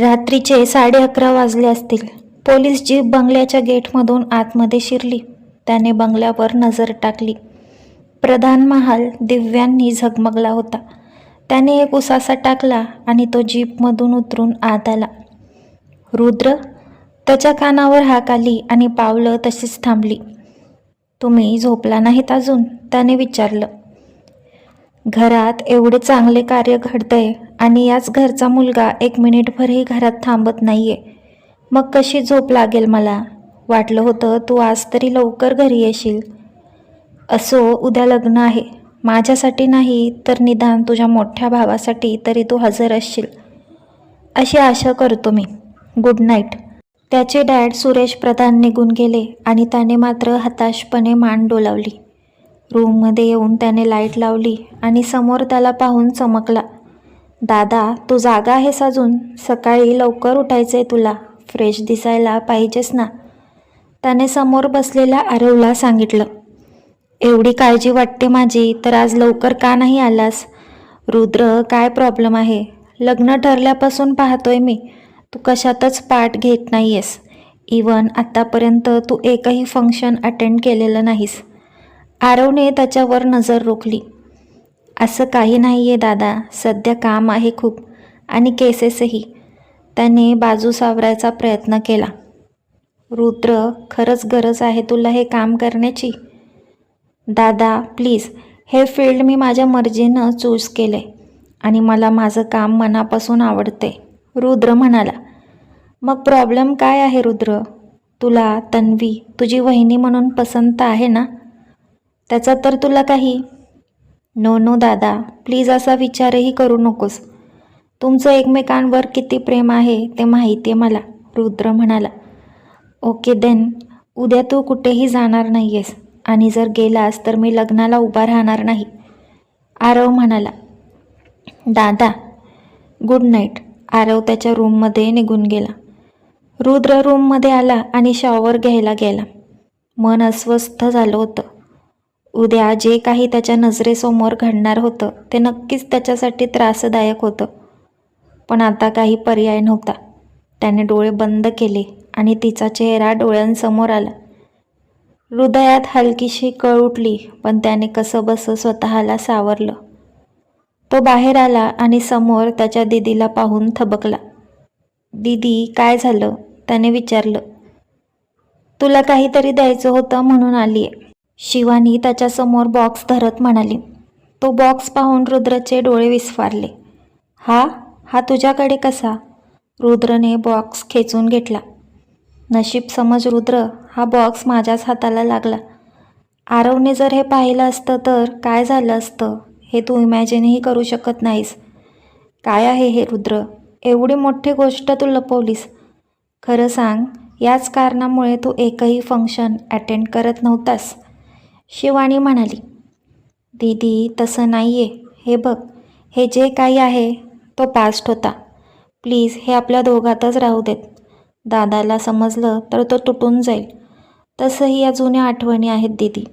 रात्रीचे साडे अकरा वाजले असतील. पोलीस जीप बंगल्याच्या गेटमधून आतमध्ये शिरली. त्याने बंगल्यावर नजर टाकली. प्रधान महाल दिव्यांनी झगमगला होता. त्याने एक उसासा टाकला आणि तो जीपमधून उतरून आत आला. रुद्र त्याच्या कानावर हाक आली आणि पावलं तशीच थांबली. तुम्ही झोपला नाहीत अजून? त्याने विचारलं. घरात एवढे चांगले कार्य घडतंय आणि याच घरचा मुलगा एक मिनिटभरही घरात थांबत नाहीये. मग कशी झोप लागेल मला? वाटलं होतं तू आज तरी लवकर घरी येशील. असो उद्या लग्न आहे. माझ्यासाठी नाही तर निदान तुझ्या मोठ्या भावासाठी तरी तू हजर असशील. अशी आशा करतो मी. Good night. त्याचे डॅड सुरेश प्रधान निघून गेले आणि त्याने मात्र हताशपणे मान डोलावली. रूममध्ये येऊन त्याने लाइट लावली आणि समोर त्याला पाहून चमकला. दादा तू जागा आहेस अजून? सकाळी लवकर उठायचं आहे तुला. फ्रेश दिसायला पाहिजेस ना. त्याने समोर बसलेल्या आरवला सांगितलं. एवढी काळजी वाटते माझी तर आज लवकर का नाही आलास? रुद्र काय प्रॉब्लेम आहे? लग्न ठरल्यापासून पाहतोय मी. तू कशातच पाठ घेत नाही आहेस इवन आत्तापर्यंत तू एकही फंक्शन अटेंड केलेलं नाहीस. आरवने त्याच्यावर नजर रोखली. असं काही नाही आहे दादा सध्या काम आहे खूप आणि केसेसही. त्याने बाजू सावरायचा प्रयत्न केला. रुद्र खरंच गरज आहे तुला हे काम करण्याची? दादा प्लीज हे फील्ड मी माझ्या मर्जीनं चूज केले आणि मला माझं काम मनापासून आवडते रुद्र म्हणाला. मग प्रॉब्लेम काय आहे रुद्र? तुला तन्वी तुझी वहिनी म्हणून पसंत आहे ना? त्याचा तर तुला काही. नो नो दादा प्लीज असा विचारही करू नकोस. तुमचं एकमेकांवर किती प्रेम आहे ते माहिती आहे मला रुद्र म्हणाला. ओके देन उद्या तू कुठेही जाणार नाही आहेस आणि जर गेलास तर मी लग्नाला उभा राहणार नाही. आरव म्हणाला. दादा गुड नाईट. आरव त्याच्या रूममध्ये निघून गेला. रुद्र रूममध्ये आला आणि शॉवर घ्यायला गेला. मन अस्वस्थ झालं होतं. उद्या जे काही त्याच्या नजरेसमोर घडणार होतं ते नक्कीच त्याच्यासाठी त्रासदायक होतं. पण आता काही पर्याय नव्हता. त्याने डोळे बंद केले आणि तिचा चेहरा डोळ्यांसमोर आला. हृदयात हलकीशी कळ उठली पण त्याने कसं बसं स्वतःला सावरलं. तो बाहेर आला आणि समोर त्याच्या दिदीला पाहून थबकला. दीदी काय झालं? त्याने विचारलं. तुला काहीतरी द्यायचं होतं म्हणून आली आहे शिवानी त्याच्यासमोर बॉक्स धरत म्हणाली. तो बॉक्स पाहून रुद्रचे डोळे विस्फारले. हा? हा तुझ्याकडे कसा? रुद्रने बॉक्स खेचून घेतला. नशीब समज रुद्र हा बॉक्स माझ्याच हाताला लागला. आरवने जर हे पाहिलं असतं तर काय झालं असतं हे तू इमॅजिनही करू शकत नाहीस. काय आहे हे रुद्र? एवढी मोठी गोष्ट तू लपवलीस. खरं सांग याच कारणामुळे तू एकही फंक्शन अटेंड करत नव्हतास. शिवानी म्हणाली दीदी तसं नाही आहे हे बघ हे जे काही आहे तो पास्ट होता. प्लीज हे आपल्या दोघातच राहू देत. दादाला समजलं तर तो तुटून जाईल. तसंही या जुन्या आठवणी आहेत दीदी.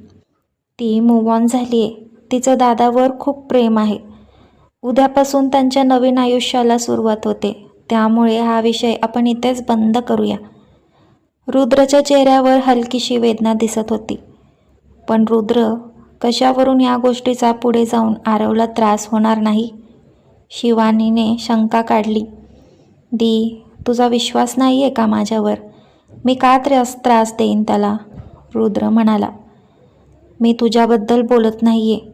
ती मूव ऑन झाली आहे तिचं दादावर खूप प्रेम आहे. उद्यापासून त्यांच्या नवीन आयुष्याला सुरुवात होते. त्यामुळे हा विषय आपण इथेच बंद करूया. रुद्रच्या चेहऱ्यावर हलकीशी वेदना दिसत होती. पण रुद्र कशावरून या गोष्टीचा पुढे जाऊन आरवला त्रास होणार नाही? शिवानीने शंका काढली. दी तुझा विश्वास नाही आहे का माझ्यावर? मी का त्रास त्रास देईन त्याला? रुद्र म्हणाला. मी तुझ्याबद्दल बोलत नाही आहे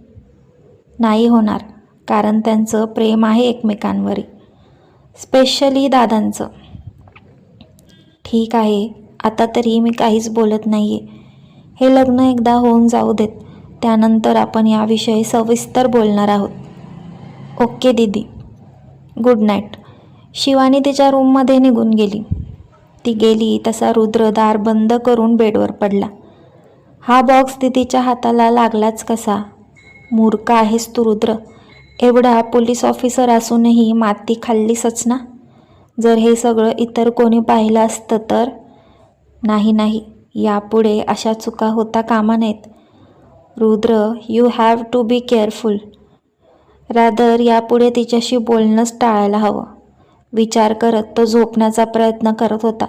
नाही होणार कारण त्यांचं प्रेम आहे एकमेकांवर. स्पेशली दादांचं. ठीक आहे आता तरी मी काहीच बोलत नाही आहे हे लग्न एकदा होऊन जाऊ देत. त्यानंतर आपण याविषयी सविस्तर बोलणार आहोत. ओके दीदी. Good night. शिवानी तिच्या रूममध्ये निघून गेली. ती गेली तसा रुद्र दार बंद करून बेडवर पडला. हा बॉक्स दिदीच्या हाताला लागलाच कसा? मूर्ख आहेस तू रुद्र. एवढा पोलीस ऑफिसर असूनही माती खाल्लीसच ना? जर हे सगळं इतर कोणी पाहिलं असतं तर? नाही नाही. यापुढे अशा चुका होता कामा नयेत. Rudra you have to be careful rather यापुढे तिच्याशी बोलणंच टाळायला हवं. विचार करत तो झोपण्याचा प्रयत्न करत होता.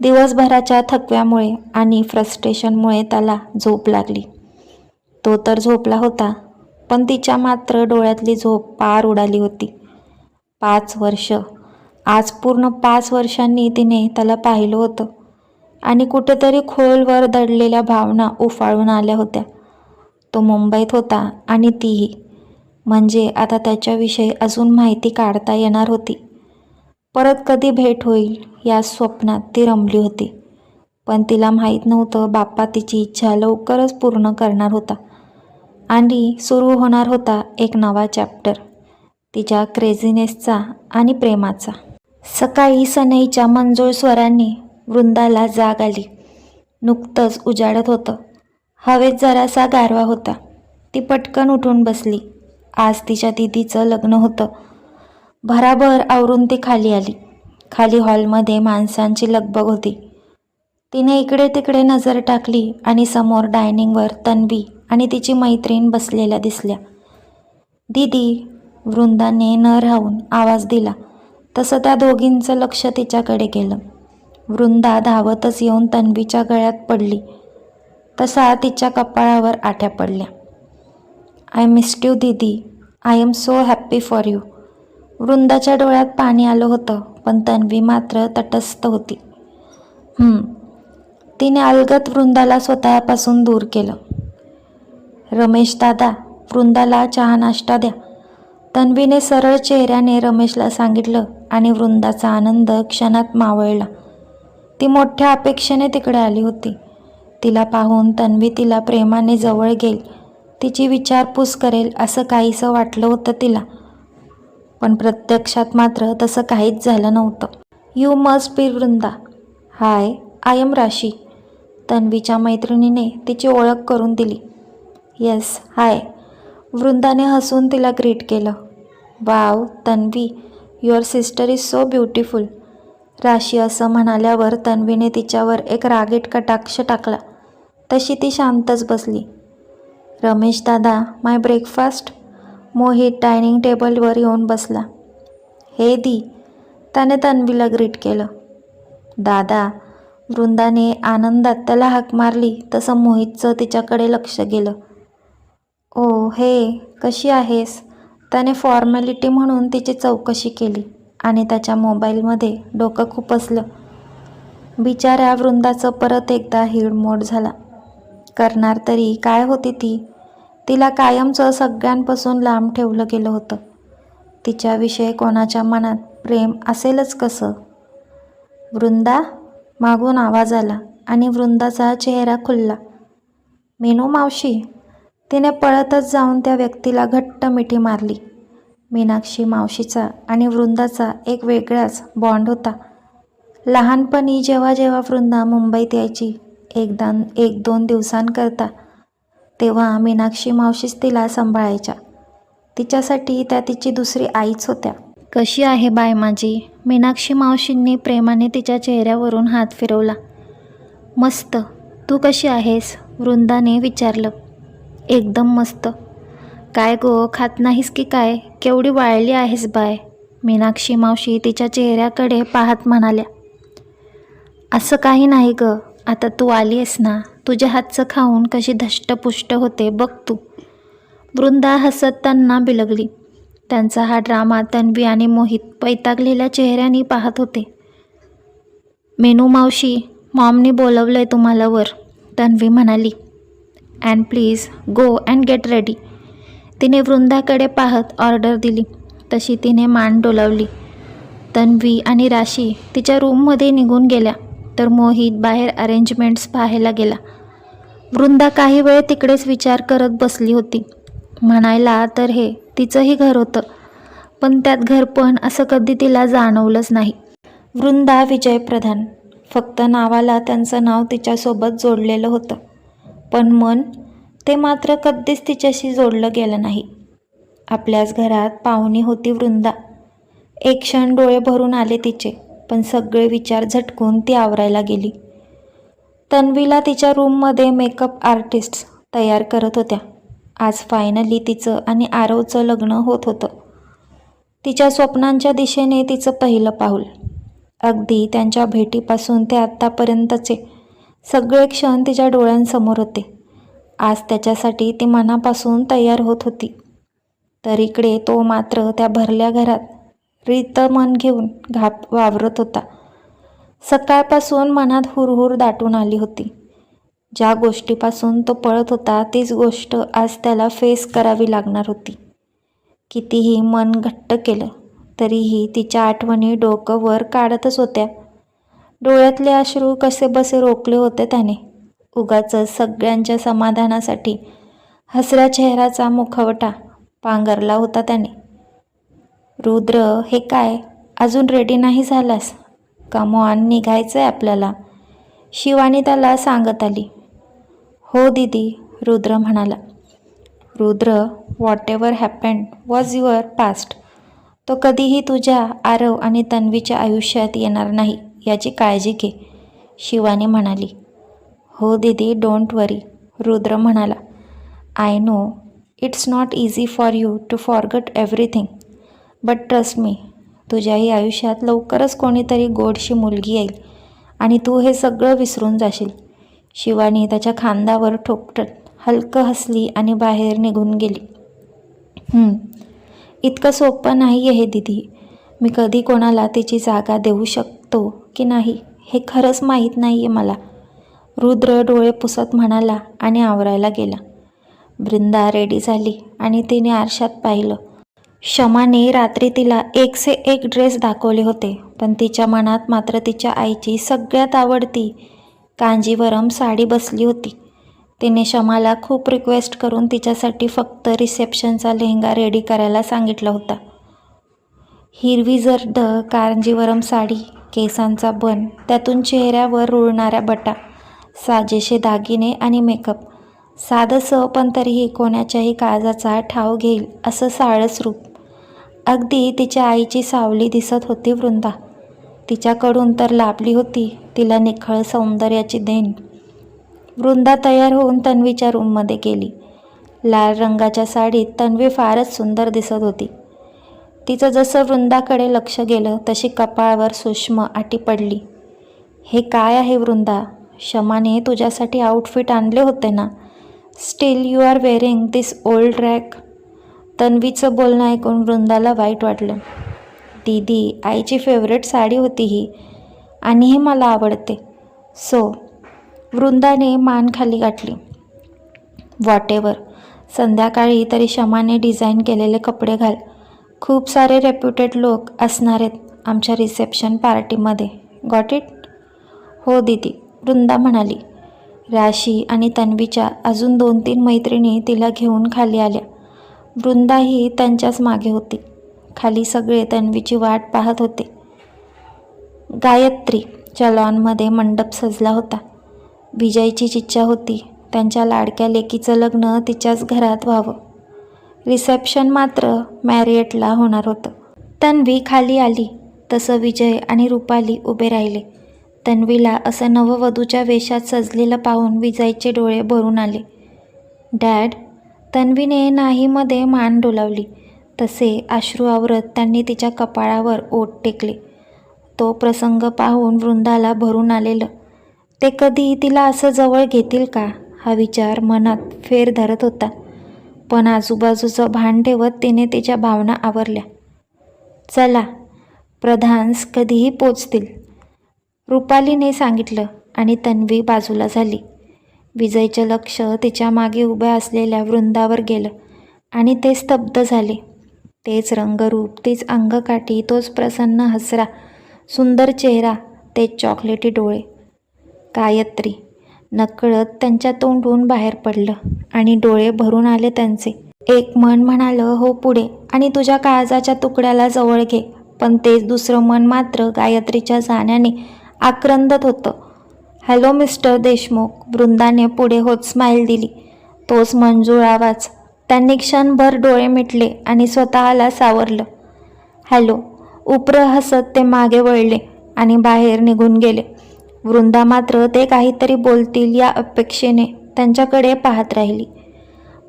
दिवसभराच्या थकव्यामुळे आणि फ्रस्ट्रेशनमुळे त्याला झोप लागली. तो तर झोपला होता पण तिच्या मात्र डोळ्यातली झोप पार उडाली होती. पाच वर्ष. आज पूर्ण पाच वर्षांनी तिने त्याला पाहिलं होतं. आणि कुठेतरी खोलवर दडलेल्या भावना उफाळून आल्या होत्या. तो मुंबईत होता आणि तीही. म्हणजे आता त्याच्याविषयी अजून माहिती काढता येणार होती. परत कधी भेट होईल या स्वप्नात ती रमली होती. पण तिला माहीत नव्हतं बाप्पा तिची इच्छा लवकरच पूर्ण करणार होता. आणि सुरू होणार होता एक नवा चॅप्टर. तिच्या क्रेझिनेसचा आणि प्रेमाचा. सकाळी सनईच्या मंजूळ स्वरांनी वृंदाला जाग आली. नुकतंच उजाडत होतं. हवेत जरासा गारवा होता. ती पटकन उठून बसली. आज तिच्या दिदीचं लग्न होतं. भराभर आवरून ती खाली आली. खाली हॉलमध्ये माणसांची लगबग होती. तिने इकडे तिकडे नजर टाकली आणि समोर डायनिंगवर तन्वी आणि तिची मैत्रीण बसलेल्या दिसल्या. दीदी वृंदाने न राहून आवाज दिला. तसं त्या दोघींचं लक्ष तिच्याकडे गेलं. वृंदा धावतच येऊन तन्वीच्या गळ्यात पडली. तसा तिच्या कपाळावर आठ्या पडल्या. आय मिस्ड यू दीदी. I am so happy for you. वृंदाच्या डोळ्यात पाणी आलं होतं पण तन्वी मात्र तटस्थ होती. तिने अलगत वृंदाला स्वतःपासून दूर केलं. रमेश दादा वृंदाला चहा नाश्ता द्या. तन्वीने सरळ चेहऱ्याने रमेशला सांगितलं आणि वृंदाचा आनंद क्षणात मावळला. ती मोठ्या अपेक्षेने तिकडे आली होती. तिला पाहून तन्वी तिला प्रेमाने जवळ घेईल. तिची विचारपूस करेल असं काहीसं वाटलं होतं तिला. पण प्रत्यक्षात मात्र तसं काहीच झालं नव्हतं. You must be Vrinda. Hi I am Rashi. तन्वीच्या मैत्रिणीने तिची ओळख करून दिली. Yes hi. वृंदाने हसून तिला ग्रीट केलं. Wow Tanvi your sister is so beautiful. Rashi असं म्हणाल्यावर तन्वीने तिच्यावर एक रागीट कटाक्ष टाकला. तशी ती शांतच बसली. रमेश दादा माय ब्रेकफास्ट मोहित डायनिंग टेबलवर येऊन बसला. हे दी त्याने तन्वीला ग्रीट केलं. दादा वृंदाने आनंदात त्याला हाक मारली तसं मोहितचं तिच्याकडे लक्ष गेलं. ओ हे कशी आहेस? त्याने फॉर्मॅलिटी म्हणून तिची चौकशी केली. आणि त्याच्या मोबाईलमध्ये डोकं खुपसलं बिचाऱ्या वृंदाचं परत एकदा हिडमोड झाला. करणार तरी काय होती ती? तिला कायमचं सगळ्यांपासून लांब ठेवलं गेलं होतं. तिच्याविषयी कोणाच्या मनात प्रेम असेलच कसं? वृंदा? मागून आवाज आला आणि वृंदाचा चेहरा खुलला. मेनू मावशी? तिने पळतच जाऊन त्या व्यक्तीला घट्ट मिठी मारली. मीनाक्षी मावशीचा आणि वृंदाचा एक वेगळाच बॉन्ड होता. लहानपणी जेव्हा जेव्हा वृंदा मुंबईत यायची एकदा एक दोन दिवसांकरता तेव्हा मीनाक्षी मावशीच तिला सांभाळायच्या. तिच्यासाठी त्या तिची दुसरी आईच होत्या. कशी आहे बाय माझी? मीनाक्षी मावशींनी प्रेमाने तिच्या चेहऱ्यावरून हात फिरवला. मस्त. तू कशी आहेस? वृंदाने विचारलं. एकदम मस्त. काय गो खात नाहीस की काय? केवढी वाळली आहेस बाय. मीनाक्षी मावशी तिच्या चेहऱ्याकडे पाहत म्हणाल्या असं काही नाही ग. आता तू आली आहेस ना. तुझ्या हातचं खाऊन कशी धष्टपुष्ट होते बघ तू. वृंदा हसत त्यांना बिलगली. त्यांचा हा ड्रामा तन्वी आणि मोहित पैतागलेल्या चेहऱ्याने पाहत होते. मेनू मावशी मॉमनी बोलवलं आहे तुम्हाला वर तन्वी म्हणाली. And please go and get ready. तिने वृंदाकडे पाहत ऑर्डर दिली. तशी तिने मान डोलावली. तन्वी आणि राशी तिच्या रूममध्ये निघून गेल्या तर मोहित बाहेर अरेंजमेंट्स पाहायला गेला. वृंदा काही वेळ तिकडेच विचार करत बसली होती. म्हणायला तर हे तिचंही घर होतं. पण त्यात घरपण असं कधी तिला जाणवलंच नाही. वृंदा विजय प्रधान फक्त नावाला त्यांचं नाव तिच्यासोबत जोडलेलं होतं. पण मन ते मात्र कधीच तिच्याशी जोडलं गेलं नाही. आपल्याच घरात पाहुणी होती वृंदा. एक क्षण डोळे भरून आले तिचे पण सगळे विचार झटकून ती आवरायला गेली. तन्वीला तिच्या रूममध्ये मेकअप आर्टिस्ट तयार करत होत्या. आज फायनली तिचं आणि आरवचं लग्न होत होतं. तिच्या स्वप्नांच्या दिशेने तिचं पहिलं पाऊल. अगदी त्यांच्या भेटीपासून ते आत्तापर्यंतचे सगळे क्षण तिच्या डोळ्यांसमोर होते. आज त्याच्यासाठी ती मनापासून तयार होत होती. तर इकडे तो मात्र त्या भरल्या घरात रित मन घेऊन घाप वावरत होता. सकाळपासून मनात हुरहुर दाटून आली होती. ज्या गोष्टीपासून तो पळत होता तीच गोष्ट आज त्याला फेस करावी लागणार होती. कितीही मन घट्ट केलं तरीही तिच्या आठवणी डोकं वर काढतच होत्या. डोळ्यातले अश्रू कसे बसे रोखले होते त्याने. उगाच सगळ्यांच्या समाधानासाठी हसऱ्या चेहऱ्याचा मुखवटा पांघरला होता त्याने. रुद्र हे काय? अजून रेडी नाही झालास? कमॉन निघायचं आहे आपल्याला. शिवानी त्याला सांगत आली. हो दीदी रुद्र म्हणाला. Rudra whatever happen was your past तो कधीही तुझ्या आरव आणि तन्वीच्या आयुष्यात येणार नाही याची काळजी घे शिवानी म्हणाली. हो दीदी डोंट वरी रुद्र म्हणाला. I know it's not easy for you to forget everything but trust me तुझ्याही आयुष्यात लवकरच कोणीतरी गोडशी मुलगी येईल आणि तू हे सगळं विसरून जाशील. शिवानी त्याच्या खांद्यावर ठोपटत हलकं हसली आणि बाहेर निघून गेली. इतकं सोपं नाही आहे हे दिदी. मी कधी कोणाला तिची जागा देऊ शकतो की नाही हे खरंच माहीत नाही आहे मला. रुद्र डोळे पुसत म्हणाला आणि आवरायला गेला. वृंदा रेडी झाली आणि तिने आरशात पाहिलं. शमाने रात्री तिला एकसे एक ड्रेस दाखवले होते पण तिच्या मनात मात्र तिच्या आईची सगळ्यात आवडती कांजीवरम साडी बसली होती. तिने शमाला खूप रिक्वेस्ट करून तिच्यासाठी फक्त रिसेप्शनचा लेहंगा रेडी करायला सांगितला होता. हिरवी जर्द कांजीवरम साडी केसांचा बन त्यातून चेहऱ्यावर रुळणाऱ्या बटा साजेसे दागिने आणि मेकअप. साधंसं पण तरीही कोणाच्याही काळजाचा ठाव घेईल असं साळस रूप. अगदी तिच्या आईची सावली दिसत होती वृंदा. तिच्याकडून तर लाभली होती तिला निखळ सौंदर्याची देण. वृंदा तयार होऊन तन्वीच्या रूममध्ये गेली. लाल रंगाच्या साडीत तन्वी फारच सुंदर दिसत होती. तिचं जसं वृंदाकडे लक्ष गेलं तशी कपाळावर सूक्ष्म आटी पडली. हे काय आहे वृंदा? शमाने तुझ्यासाठी आउटफिट आणले होते ना? Still you are wearing this old rag तन्वीचं बोलणं ऐकून वृंदाला वाईट वाटलं. दीदी आईची फेवरेट साडी होती ही आणि ही मला आवडते. सो वृंदाने मान खाली गाठली. वॉटेवर संध्याकाळी तरी शमाने डिझाईन केलेले कपडे घाल. खूप सारे रेप्युटेड लोक असणार आहेत आमच्या रिसेप्शन पार्टीमध्ये गॉट इट हो दीदी. वृंदा म्हणाली राशी आणि तन्वीच्या अजून दोन तीन मैत्रिणी तिला घेऊन खाली आल्या. वृंदाही त्यांच्याच मागे होती. खाली सगळे तन्वीची वाट पाहत होते. गायत्रीच्या लॉनमध्ये मंडप सजला होता. विजयची चिच्छा होती. त्यांच्या लाडक्या लेकीचं लग्न तिच्याच घरात व्हावं. रिसेप्शन मात्र मॅरिएटला होणार होतं. तन्वी खाली आली. तसं विजय आणि रुपाली उभे राहिले. तन्वीला असं नववधूच्या वेशात सजलेलं पाहून विजयचे डोळे भरून आले. डॅड तन्वीने नाहीमध्ये मान डोलावली. तसे अश्रू आवरत त्यांनी तिच्या कपाळावर ओठ टेकले. तो प्रसंग पाहून वृंदाला भरून आलेलं. ते कधी तिला असं जवळ घेतील का? हा विचार मनात फेर धरत होता. पण आजूबाजूचं भान ठेवत तिने तिच्या भावना आवरल्या. चला प्रधान्स कधीही पोचतील. रुपालीने सांगितलं आणि तन्वी बाजूला झाली. विजयचं लक्ष तिच्यामागे उभ्या असलेल्या वृंदावर गेलं आणि ते स्तब्ध झाले. तेच रंगरूप तीच अंगकाठी तोच प्रसन्न हसरा सुंदर चेहरा तेच चॉकलेटी डोळे. गायत्री नकळत त्यांच्या तोंडून बाहेर पडलं आणि डोळे भरून आले त्यांचे. एक मन म्हणालं हो पुढे आणि तुझ्या काळजाच्या तुकड्याला जवळ घे. पण तेच दुसरं मन मात्र गायत्रीच्या जाण्याने आक्रंदत होतं. हॅलो मिस्टर देशमुख वृंदाने पुढे होत स्माईल दिली. तोच मंजूळ आवाज त्यांनी क्षणभर डोळे मिटले आणि स्वतःला सावरलं. हॅलो उप्र हसत ते मागे वळले आणि बाहेर निघून गेले. वृंदा मात्र ते काहीतरी बोलतील या अपेक्षेने त्यांच्याकडे पाहत राहिली.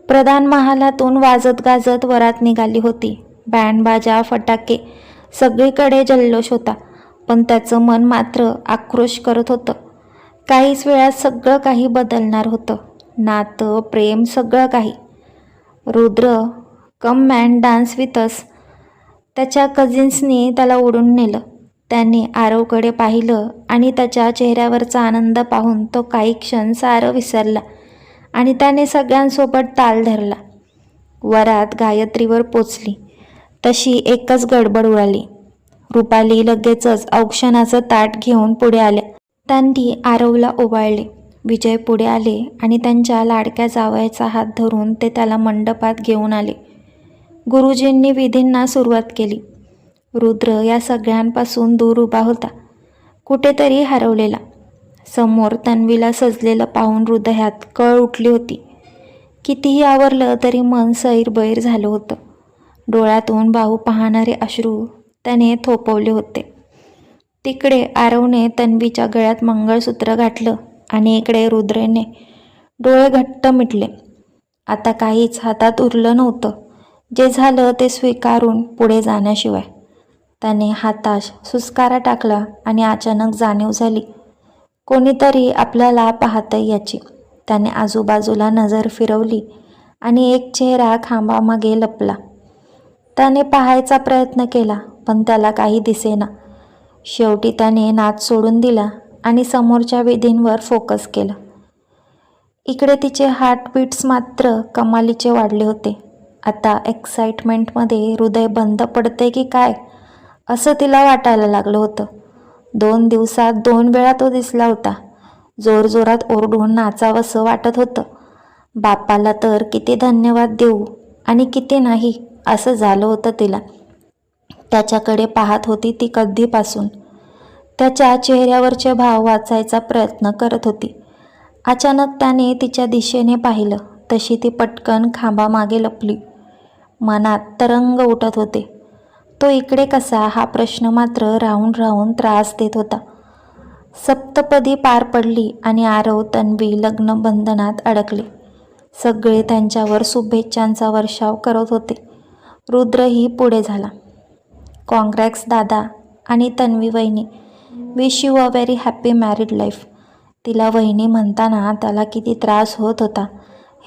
प्रधान महालातून वाजत गाजत वरात निघाली होती. बँड बाजा फटाके सगळीकडे जल्लोष होता. पण त्याचं मन मात्र आक्रोश करत होतं. काहीच वेळात सगळं काही बदलणार होतं. नातं प्रेम सगळं काही. Rudra come man dance with us त्याच्या कझिन्सनी त्याला ओढून नेलं. त्याने आरवकडे पाहिलं आणि त्याच्या चेहऱ्यावरचा आनंद पाहून तो काही क्षण सारं विसरला आणि त्याने सगळ्यांसोबत ताल धरला. वरात गायत्रीवर पोचली. तशी एकच गडबड उडाली. रुपाली लगेचच औक्षणाचं ताट घेऊन पुढे आल्या. त्यांनी आरवला ओवाळले. विजय पुढे आले आणि त्यांच्या लाडक्या जावयाचा हात धरून ते त्याला मंडपात घेऊन आले. गुरुजींनी विधींना सुरुवात केली. रुद्र या सगळ्यांपासून दूर उभा होता. कुठेतरी हरवलेला. समोर तन्वीला सजलेलं पाहून हृदयात कळ उठली होती. कितीही आवरलं तरी मन सैरबैर झालं होतं. डोळ्यातून भाऊ पाहणारे अश्रू त्याने थोपवले होते. तिकडे आरवने तन्वीच्या गळ्यात मंगळसूत्र घातलं आणि इकडे रुद्रेने डोळे घट्ट मिटले. आता काहीच हातात उरलं नव्हतं. जे झालं ते स्वीकारून पुढे जाण्याशिवाय. त्याने हाताश सुस्कारा टाकला आणि अचानक जाणीव झाली. कोणीतरी आपल्याला पाहतंय याची. त्याने आजूबाजूला नजर फिरवली आणि एक चेहरा खांबामागे लपला. त्याने पाहायचा प्रयत्न केला. पण त्याला काही दिसेना. शेवटी त्याने नाच सोडून दिला आणि समोरच्या विधींवर फोकस केला. इकडे तिचे हार्टबीट्स मात्र कमालीचे वाढले होते. आता एक्साइटमेंटमध्ये हृदय बंद पडते की काय असं तिला वाटायला लागलं होतं. दोन दिवसात दोन वेळा तो दिसला होता. जोरजोरात ओरडून नाचावंसं वाटत होतं. बापाला तर किती धन्यवाद देऊ आणि किती नाही असं झालं होतं तिला. त्याच्याकडे पाहत होती ती कधीपासून. त्याच्या चेहऱ्यावरचे भाव वाचायचा प्रयत्न करत होती. अचानक त्याने तिच्या दिशेने पाहिलं. तशी ती पटकन खांबामागे लपली. मनात तरंग उठत होते. तो इकडे कसा? हा प्रश्न मात्र राहून राहून त्रास देत होता. सप्तपदी पार पडली आणि आरव तन्वी लग्न बंधनात अडकले. सगळे त्यांच्यावर शुभेच्छांचा वर्षाव करत होते. रुद्रही पुढे झाला. कॉंग्रॅक्स दादा आणि तन्वी वहिनी. Wish you a very happy married life तिला वहिनी म्हणताना त्याला किती त्रास होत होता.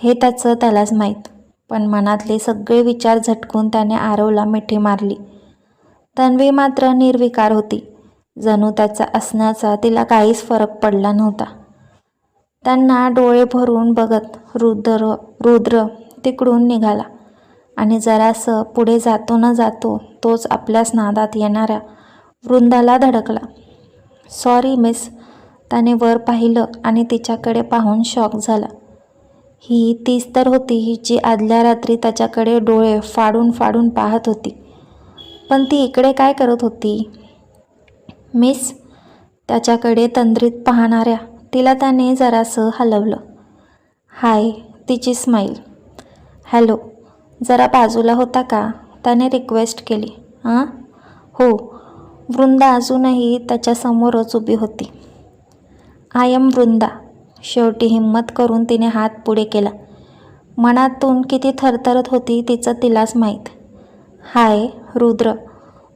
हे त्याचं त्यालाच माहीत पण मनातले सगळे विचार झटकून त्याने आरवला मिठी मारली. तन्वी मात्र निर्विकार होती. जणू त्याचा असण्याचा तिला काहीच फरक पडला नव्हता. त्यांना डोळे भरून बघत रुद्र रुद्र तिकडून निघाला. आणि जरासं पुढे जातो न जातो तोच आपल्याच नादात येणाऱ्या वृंदाला धडकला. सॉरी मिस त्याने वर पाहिलं आणि तिच्याकडे पाहून शॉक झाला. ही तीच तर होती जी आदल्या रात्री त्याच्याकडे डोळे फाडून फाडून पाहत होती. पण ती इकडे काय करत होती? मिस त्याच्याकडे तंद्रीत पाहणाऱ्या तिला त्याने जरासं हलवलं. हाय तिची स्माईल हॅलो जरा बाजूला होता का? त्याने रिक्वेस्ट केली. हां हो. वृंदा अजूनही त्याच्यासमोरच उभी होती. I am Vrinda. शेवटी हिंमत करून तिने हात पुढे केला. मनातून किती थरथरत होती तिचं तिलाच माहीत. हाय रुद्र.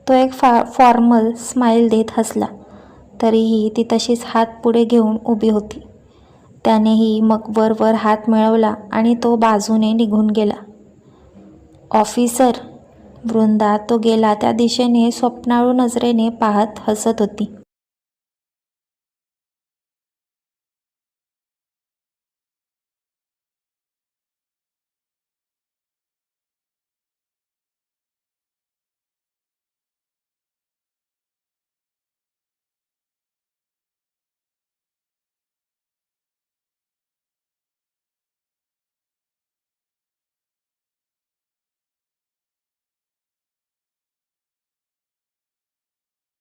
तो एक फा फॉर्मल स्माईल देत हसला. तरीही ती तशीच हात पुढे घेऊन उभी होती. त्यानेही मग वरवर हात मिळवला आणि तो बाजूने निघून गेला. ऑफिसर. वृंदा तो गेला त्या दिशेने स्वप्नाळू नजरेने पाहत हसत होती.